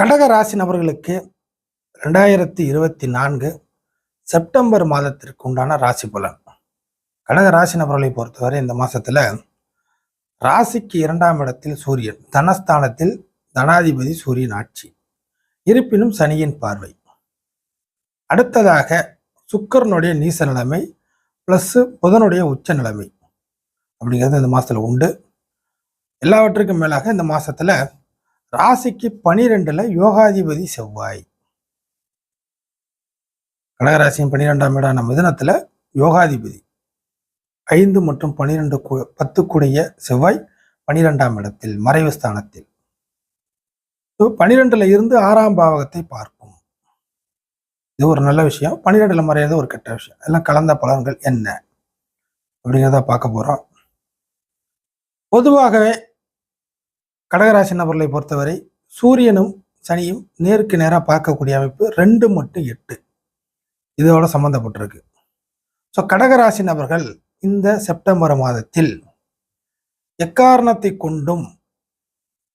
கடக ராசி நபர்களுக்கு ரெண்டாயிரத்தி இருபத்தி நான்கு செப்டம்பர் மாதத்திற்கு உண்டான ராசி பலன். கடக ராசி நபர்களை பொறுத்தவரை இந்த மாதத்தில் ராசிக்கு இரண்டாம் இடத்தில் சூரியன் தனஸ்தானத்தில் தனாதிபதி சூரியன் ஆட்சி. இருப்பினும் சனியின் பார்வை. அடுத்ததாக சுக்கரனுடைய நீச நிலைமை ப்ளஸ்ஸு புதனுடைய உச்ச நிலைமை. அப்படிங்கிறது இந்த மாதத்தில் உண்டு. எல்லாவற்றுக்கும் மேலாக இந்த மாதத்தில் ராசிக்கு பனிரெண்டுல யோகாதிபதி செவ்வாய். கடகராசியின் பன்னிரெண்டாம் இடான மிதனத்துல யோகாதிபதி. ஐந்து மற்றும் பனிரெண்டு பத்து கூடிய செவ்வாய் பனிரெண்டாம் இடத்தில் மறைவு ஸ்தானத்தில். பனிரெண்டுல இருந்து ஆறாம் பாவகத்தை பார்க்கும். இது ஒரு நல்ல விஷயம். பனிரெண்டுல மறையிறது ஒரு கெட்ட விஷயம். எல்லாம் கலந்த பலன்கள் என்ன? அப்படிங்கிறத பார்க்க போறோம். பொதுவாகவே கடகராசி நபர்களை பொறுத்தவரை சூரியனும் சனியும் நேருக்கு நேராக பார்க்கக்கூடிய அமைப்பு ரெண்டு மட்டும் எட்டு. இதோட சம்மந்தப்பட்டிருக்கு ஸோ கடகராசி நபர்கள் இந்த செப்டம்பர் மாதத்தில் எக்காரணத்தை கொண்டும்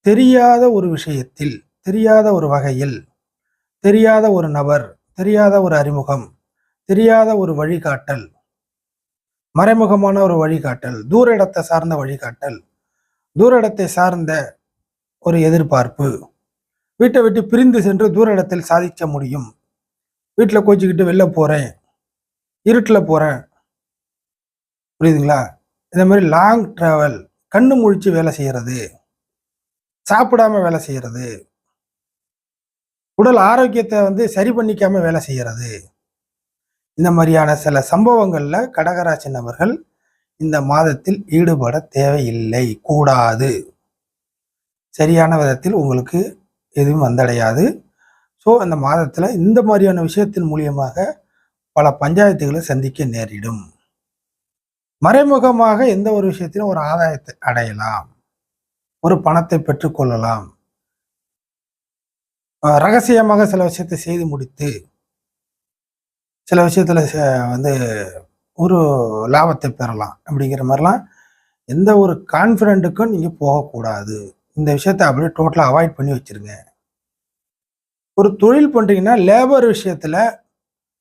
தெரியாத ஒரு விஷயத்தில் தெரியாத ஒரு வகையில் தெரியாத ஒரு நபர் தெரியாத ஒரு அறிமுகம் தெரியாத ஒரு வழிகாட்டல் மறைமுகமான ஒரு வழிகாட்டல் தூர இடத்தை சார்ந்த வழிகாட்டல் தூர இடத்தை சார்ந்த ஒரு எதிர்பார்ப்பு. வீட்டை விட்டு பிரிந்து சென்று தூர இடத்தில் சாதிக்க முடியும். வீட்டில் கோச்சிக்கிட்டு வெளில போகிறேன் இருட்டில் போகிறேன் புரியுதுங்களா? இந்த மாதிரி லாங் ட்ராவல் கண்ணு முழிச்சு வேலை செய்கிறது சாப்பிடாம வேலை செய்கிறது உடல் ஆரோக்கியத்தை வந்து சரி பண்ணிக்காம வேலை செய்கிறது இந்த மாதிரியான சில சம்பவங்களில் கடகராசி நபர்கள் இந்த மாதத்தில் ஈடுபட தேவையில்லை. கூடாது. சரியான விதத்தில் உங்களுக்கு எதுவும் வந்தடையாது. ஸோ அந்த மாதத்தில் இந்த மாதிரியான விஷயத்தின் மூலியமாக பல பஞ்சாயத்துகளை சந்திக்க நேரிடும். மறைமுகமாக எந்த ஒரு விஷயத்திலும் ஒரு ஆதாயத்தை அடையலாம். ஒரு பணத்தை பெற்றுக்கொள்ளலாம் ரகசியமாக சில விஷயத்தை செய்து முடித்து சில விஷயத்தில் ச- வந்து ஒரு லாபத்தை பெறலாம் அப்படிங்கிற மாதிரிலாம் எந்த ஒரு கான்ஃபிடென்ட்டுக்கும் நீங்கள் போகக்கூடாது. இந்த விஷயத்த அப்படியே டோட்டலாக அவாய்ட் பண்ணி வச்சிருங்க. ஒரு தொழில் பண்ணுறீங்கன்னா லேபர் விஷயத்தில்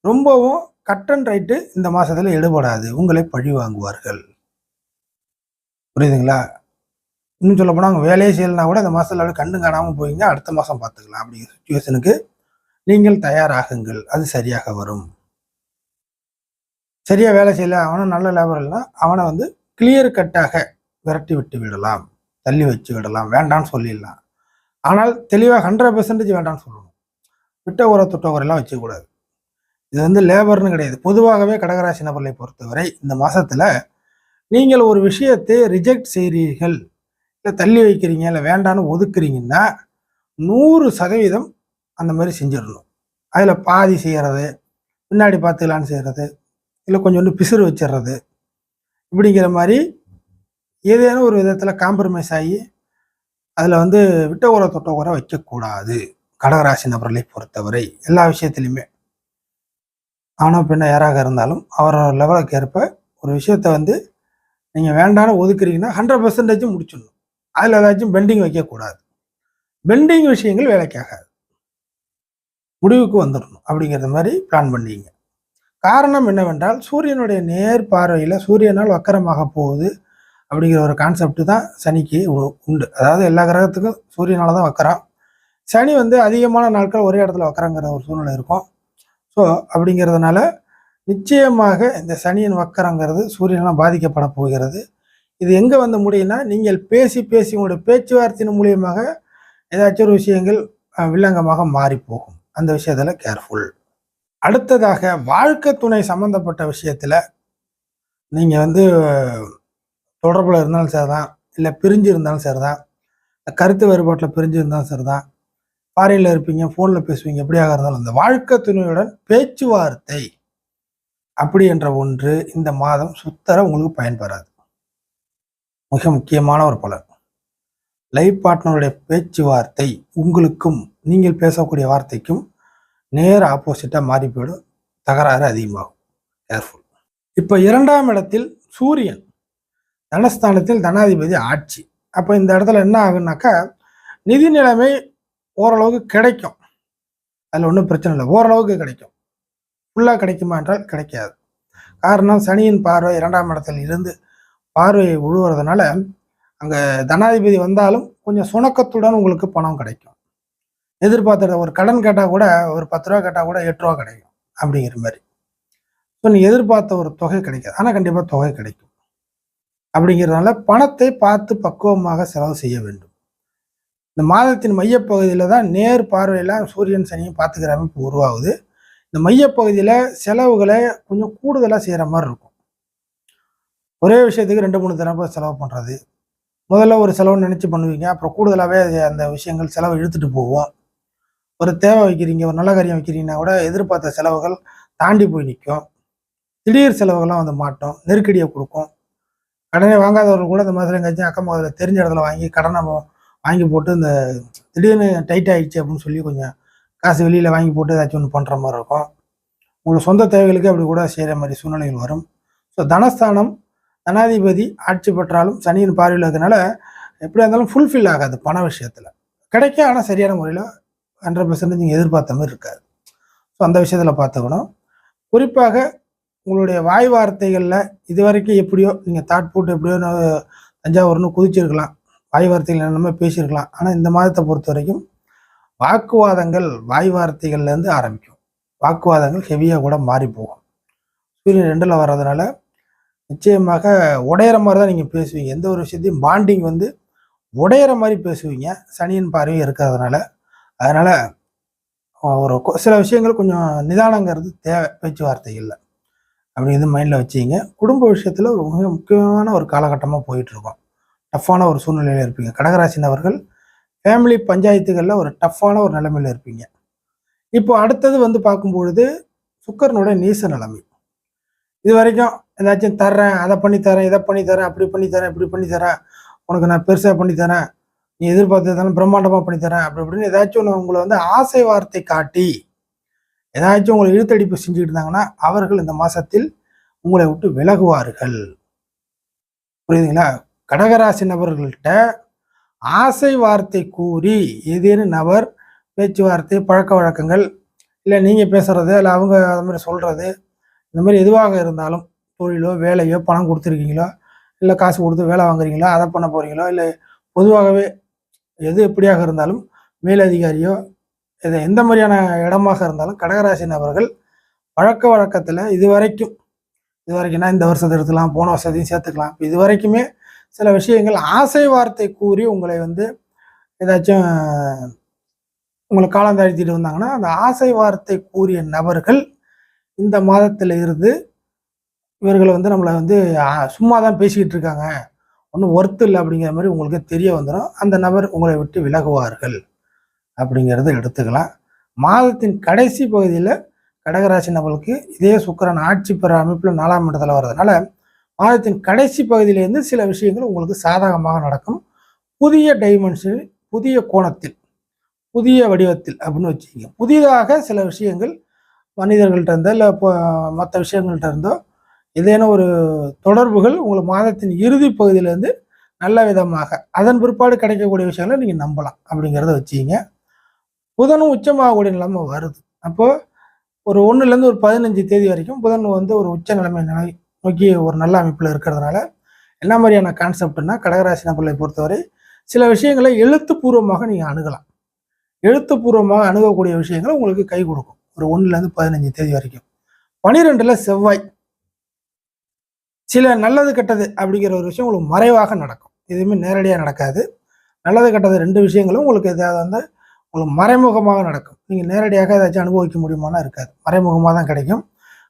ரொம்பவும் கட் அண்ட் ரைட்டு இந்த மாதத்தில் எடுபடாது உங்களை பழி வாங்குவார்கள். புரியுதுங்களா? இன்னும் சொல்ல போனால் அவங்க வேலையே செய்யலைனா கூட இந்த மாதத்தில் அப்படியே கண்ணு காணாமல் போயிங்க அடுத்த மாதம் பார்த்துக்கலாம். அப்படிங்கிற சுச்சுவேஷனுக்கு நீங்கள் தயாராகுங்கள். அது சரியாக வரும். சரியாக வேலை செய்யல அவனும் நல்ல லேபர் இல்லைனா அவனை வந்து கிளியர் கட்டாக விரட்டி விட்டு விடலாம். தள்ளி வச்சு விடலாம் வேண்டாம்னு சொல்லிடலாம். ஆனால் தெளிவாக ஹண்ட்ரட் பெர்சன்டேஜ் வேண்டாம்னு சொல்லணும். விட்ட உர தொட்ட உரையெல்லாம் வச்சுக்கூடாது இது வந்து லேபர்னு கிடையாது. பொதுவாகவே கடகராசி நபர்களை பொறுத்தவரை இந்த மாதத்தில் நீங்கள் ஒரு விஷயத்தை ரிஜெக்ட் செய்கிறீர்கள் இல்லை தள்ளி வைக்கிறீங்க இல்லை வேண்டான்னு ஒதுக்குறீங்கன்னா நூறு சதவீதம் அந்த மாதிரி செஞ்சிடணும். அதில் பாதி செய்கிறது பின்னாடி பார்த்துக்கலான்னு செய்கிறது இல்லை கொஞ்சோண்டு பிசுறு வச்சிடுறது இப்படிங்கிற மாதிரி ஏதேனும் ஒரு விதத்தில் காம்ப்ரமைஸ் ஆகி அதில் வந்து விட்ட உர தொட்ட உர வைக்கக்கூடாது. கடகராசி நபர்களை பொறுத்தவரை எல்லா விஷயத்துலையுமே ஆனால் பின்ன யாராக இருந்தாலும் அவரோட லெவலுக்கு ஏற்ப ஒரு விஷயத்த வந்து நீங்கள் வேண்டாம்னு ஒதுக்குறீங்கன்னா ஹண்ட்ரட் பர்சன்டேஜும் முடிச்சிடணும். அதில் ஏதாச்சும் பெண்டிங் வைக்கக்கூடாது. பெண்டிங் விஷயங்கள் வேலைக்காகாது முடிவுக்கு வந்துடணும் அப்படிங்கிறது மாதிரி பிளான் பண்ணீங்க காரணம் என்னவென்றால் சூரியனுடைய நேர் பார்வையில் சூரியனால் வக்கரமாக போகுது. அப்படிங்கிற ஒரு கான்செப்ட் தான் சனிக்கு உ- உண்டு. அதாவது எல்லா கிரகத்துக்கும் சூரியனால தான் வைக்கிறான் சனி வந்து அதிகமான நாட்கள் ஒரே இடத்துல வைக்கிறாங்கிற ஒரு சூழ்நிலை இருக்கும். ஸோ அப்படிங்கிறதுனால நிச்சயமாக இந்த சனியின் வக்கரங்கிறது சூரியனால் பாதிக்கப்பட போகிறது. இது எங்கே வந்து முடியும்னா நீங்கள் பேசி பேசி உங்களுடைய பேச்சுவார்த்தையின் மூலியமாக ஏதாச்சும் ஒரு விஷயங்கள் வில்லங்கமாக மாறி போகும். அந்த விஷயத்தில் கேர்ஃபுல் அடுத்ததாக வாழ்க்கை துணை சம்பந்தப்பட்ட விஷயத்தில் நீங்கள் வந்து தொடர்பில் இருந்தாலும் சரிதான். இல்லை பிரிஞ்சு இருந்தாலும் சரிதான். கருத்து வேறுபாட்டில் பிரிஞ்சு இருந்தாலும் சரிதான். ஃபாரினில் இருப்பீங்க ஃபோனில் பேசுவீங்க எப்படியாக இருந்தாலும் அந்த வாழ்க்கை துணையுடன் பேச்சுவார்த்தை அப்படி என்ற ஒன்று இந்த மாதம் சுத்தர உங்களுக்கு பயன்பெறாது. மிக முக்கியமான ஒரு பலன். லைஃப் பார்ட்னருடைய பேச்சுவார்த்தை உங்களுக்கும் நீங்கள் பேசக்கூடிய வார்த்தைக்கும் நேர் ஆப்போசிட்டாக மாறி போயிடும். தகராறு அதிகமாகும். கேர்ஃபுல் இப்போ இரண்டாம் இடத்தில் சூரியன். தனஸ்தானத்தில் தனாதிபதி ஆட்சி. அப்போ இந்த இடத்துல என்ன ஆகுனாக்கா நிதி நிலைமை ஓரளவுக்கு கிடைக்கும். அதில் ஒன்றும் பிரச்சனை இல்லை. ஓரளவுக்கு கிடைக்கும். ஃபுல்லாக கிடைக்குமா என்றால் கிடைக்காது. காரணம் சனியின் பார்வை இரண்டாம் இடத்தில் இருந்து பார்வையை உழுவுறதுனால அங்கே தனாதிபதி வந்தாலும் கொஞ்சம் சுணக்கத்துடன் உங்களுக்கு பணம் கிடைக்கும். எதிர்பார்த்த ஒரு கடன் கேட்டால் கூட ஒரு பத்து ரூபா கேட்டால் கூட எட்டு ரூபா கிடைக்கும். அப்படிங்கிற மாதிரி. ஸோ நீ எதிர்பார்த்த ஒரு தொகை கிடைக்காது. ஆனால் கண்டிப்பாக தொகை கிடைக்கும். அப்படிங்கிறதுனால பணத்தை பார்த்து பக்குவமாக செலவு செய்ய வேண்டும். இந்த மாதத்தின் மையப்பகுதியில் தான் நேர் பார்வையில் சூரியன் சனியும் பார்த்துக்கிற அமைப்பு உருவாகுது. இந்த மையப்பகுதியில் செலவுகளை கொஞ்சம் கூடுதலாக செய்கிற மாதிரி இருக்கும். ஒரே விஷயத்துக்கு ரெண்டு மூணு தினப்போ செலவு பண்ணுறது முதல்ல ஒரு செலவு நினச்சி பண்ணுவீங்க. அப்புறம் கூடுதலாகவே அந்த விஷயங்கள் செலவை இழுத்துட்டு போவோம் ஒரு தேவை வைக்கிறீங்க ஒரு நல்ல காரியம் வைக்கிறீங்கன்னா கூட எதிர்பார்த்த செலவுகள் தாண்டி போய் நிற்கும். திடீர் செலவுகள்லாம் வந்து மாட்டோம். நெருக்கடியை கொடுக்கும். கடனே வாங்காதவர்கள் கூட இந்த மாதிரி எங்கேயாச்சும் அக்கம் பக்கத்தில் தெரிஞ்ச இடத்துல வாங்கி கடனை வாங்கி போட்டு இந்த திடீர்னு டைட் ஆகிடுச்சு அப்படின்னு சொல்லி கொஞ்சம் காசு வெளியில் வாங்கி போட்டு ஏதாச்சும் ஒன்று பண்ணுற மாதிரி இருக்கும். உங்களுக்கு சொந்த தேவைகளுக்கு அப்படி கூட செய்கிற மாதிரி சூழ்நிலைகள் வரும். ஸோ தனஸ்தானம் தனாதிபதி ஆட்சி பெற்றாலும் சனியின் பார்வையில் இருக்கிறதுனால எப்படியா இருந்தாலும் ஃபுல்ஃபில் ஆகாது பண விஷயத்தில். கிடைக்க ஆனால் சரியான முறையில் ஹண்ட்ரட் பர்சன்ட் நீங்கள் எதிர்பார்த்த மாதிரி இருக்காது. ஸோ அந்த விஷயத்தில் பார்த்துக்கணும். குறிப்பாக உங்களுடைய வாய் வார்த்தைகளில் இது வரைக்கும் எப்படியோ நீங்கள் தாட் போட்டு எப்படியோ தஞ்சாவூர்னு குதிச்சிருக்கலாம். வாய் வார்த்தைகள் என்னமே பேசியிருக்கலாம் ஆனால் இந்த மாதத்தை பொறுத்த வரைக்கும் வாக்குவாதங்கள் வாய் வார்த்தைகள்லேருந்து ஆரம்பிக்கும். வாக்குவாதங்கள் ஹெவியாக கூட மாறி போகும். சூரியன் ரெண்டில் வர்றதுனால நிச்சயமாக உடையிற மாதிரி தான் நீங்கள் பேசுவீங்க. எந்த ஒரு விஷயத்தையும் பாண்டிங் வந்து உடையிற மாதிரி பேசுவீங்க. சனியின் பார்வையும் இருக்கிறதுனால. அதனால் ஒரு சில விஷயங்கள் கொஞ்சம் நிதானங்கிறது தேவை பேச்சுவார்த்தைகளில். அப்படிங்கிறது மைண்டில் வச்சுங்க. குடும்ப விஷயத்தில் ஒரு மிக முக்கியமான ஒரு காலகட்டமாக போயிட்டுருக்கோம். டஃப்பான ஒரு சூழ்நிலையில் இருப்பீங்க. கடகராசினவர்கள் ஃபேமிலி பஞ்சாயத்துகளில் ஒரு டஃப்பான ஒரு நிலைமையில் இருப்பீங்க. இப்போ அடுத்தது வந்து பார்க்கும்பொழுது சுக்கரனுடைய நீச நிலைமை. இது வரைக்கும் ஏதாச்சும் தர்றேன் அதை பண்ணி தரேன் இதை பண்ணி தரேன் அப்படி பண்ணி தரேன் இப்படி பண்ணி தரேன் உனக்கு நான் பெருசாக பண்ணி தரேன் நீ எதிர்பார்த்ததாலும் பிரம்மாண்டமாக பண்ணி தரேன் அப்படி இப்படின்னு ஏதாச்சும் ஒன்று உங்களை வந்து ஆசை வார்த்தை காட்டி ஏதாச்சும் உங்களை இழுத்தடிப்பு செஞ்சுக்கிட்டு இருந்தாங்கன்னா அவர்கள் இந்த மாசத்தில் உங்களை விட்டு விலகுவார்கள். புரியுதுங்களா? கடகராசி நபர்கள்ட்ட ஆசை வார்த்தை கூறி ஏதேனும் நபர் பேச்சுவார்த்தை பழக்க வழக்கங்கள் இல்லை நீங்கள் பேசுறது இல்லை அவங்க அது மாதிரி சொல்கிறது இந்த மாதிரி எதுவாக இருந்தாலும் தொழிலோ வேலையோ பணம் கொடுத்துருக்கீங்களோ இல்லை காசு கொடுத்து வேலை வாங்குறீங்களோ அதை பண்ண போகிறீங்களோ இல்லை பொதுவாகவே எது எப்படியாக இருந்தாலும் மேலதிகாரியோ இது எந்த மாதிரியான இடமாக இருந்தாலும் கடகராசி நபர்கள் பழக்க வழக்கத்தில் இது வரைக்கும் இது வரைக்கும்னா இந்த வருஷத்தை எடுத்துக்கலாம் போன வருஷத்தையும் சேர்த்துக்கலாம். இது வரைக்குமே சில விஷயங்கள் ஆசை வார்த்தை கூறி உங்களை வந்து ஏதாச்சும் உங்களை காலம் தாழ்த்திட்டு வந்தாங்கன்னா அந்த ஆசை வார்த்தை கூறிய நபர்கள் இந்த மாதத்தில் இருந்து இவர்களை வந்து நம்மளை வந்து சும்மா தான் பேசிக்கிட்டு இருக்காங்க. ஒன்றும் ஒர்த்து இல்லை அப்படிங்கிற மாதிரி உங்களுக்கு தெரிய வந்துடும் அந்த நபர் உங்களை விட்டு விலகுவார்கள். அப்படிங்கிறத எடுத்துக்கலாம். மாதத்தின் கடைசி பகுதியில் கடகராசி நபர்களுக்கு இதே சுக்கரன் ஆட்சி பெற அமைப்பில் நாலாம் இடத்துல வர்றதுனால மாதத்தின் கடைசி பகுதியிலேருந்து சில விஷயங்கள் உங்களுக்கு சாதகமாக நடக்கும். புதிய டைமென்ஷனில் புதிய கோணத்தில் புதிய வடிவத்தில் அப்படின்னு வச்சுக்கோங்க. புதிதாக சில விஷயங்கள் மனிதர்கள்ட்ட இருந்தோ இல்லை இப்போ மற்ற விஷயங்கள்ட்ட இருந்தோ ஏதேனும் ஒரு தொடர்புகள் உங்களுக்கு மாதத்தின் இறுதி பகுதியிலேருந்து நல்ல விதமாக அதன் பிற்பாடு கிடைக்கக்கூடிய விஷயங்களை நீங்கள் நம்பலாம் அப்படிங்கிறத வச்சுக்கிங்க. புதனும் உச்சமாகக்கூடிய நிலைமை வருது. அப்போது ஒரு ஒன்றுலேருந்து ஒரு பதினஞ்சு தேதி வரைக்கும் புதன் வந்து ஒரு உச்ச நிலைமை நிலை நோக்கி ஒரு நல்ல அமைப்பில் இருக்கிறதுனால என்ன மாதிரியான கான்செப்ட்னா கடகராசி நபர்களை பொறுத்தவரை சில விஷயங்களை எழுத்துப்பூர்வமாக நீங்கள் அணுகலாம். எழுத்துப்பூர்வமாக அணுகக்கூடிய விஷயங்கள் உங்களுக்கு கை கொடுக்கும். ஒரு ஒன்றுலேருந்து பதினஞ்சு தேதி வரைக்கும். பனிரெண்டில் செவ்வாய். சில நல்லது கெட்டது அப்படிங்கிற ஒரு விஷயம் உங்களுக்கு மறைவாக நடக்கும். எதுவுமே நேரடியாக நடக்காது. நல்லது கெட்டது ரெண்டு விஷயங்களும் உங்களுக்கு எதாவது வந்து உங்களுக்கு மறைமுகமாக நடக்கும். நீங்கள் நேரடியாக ஏதாச்சும் அனுபவிக்க முடியுமானா இருக்காது. மறைமுகமாக தான் கிடைக்கும்.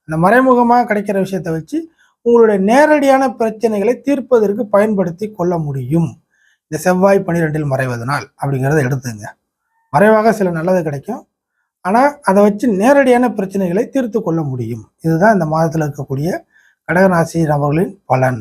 அந்த மறைமுகமாக கிடைக்கிற விஷயத்தை வச்சு உங்களுடைய நேரடியான பிரச்சனைகளை தீர்ப்பதற்கு பயன்படுத்தி கொள்ள முடியும். இந்த செவ்வாய் பனிரெண்டில் மறைவதனால் அப்படிங்கிறத எடுத்துங்க. மறைவாக சில நல்லது கிடைக்கும். ஆனால் அதை வச்சு நேரடியான பிரச்சனைகளை தீர்த்து கொள்ள முடியும். இதுதான் இந்த மாதத்தில் இருக்கக்கூடிய கடகராசி நபர்களின் பலன்.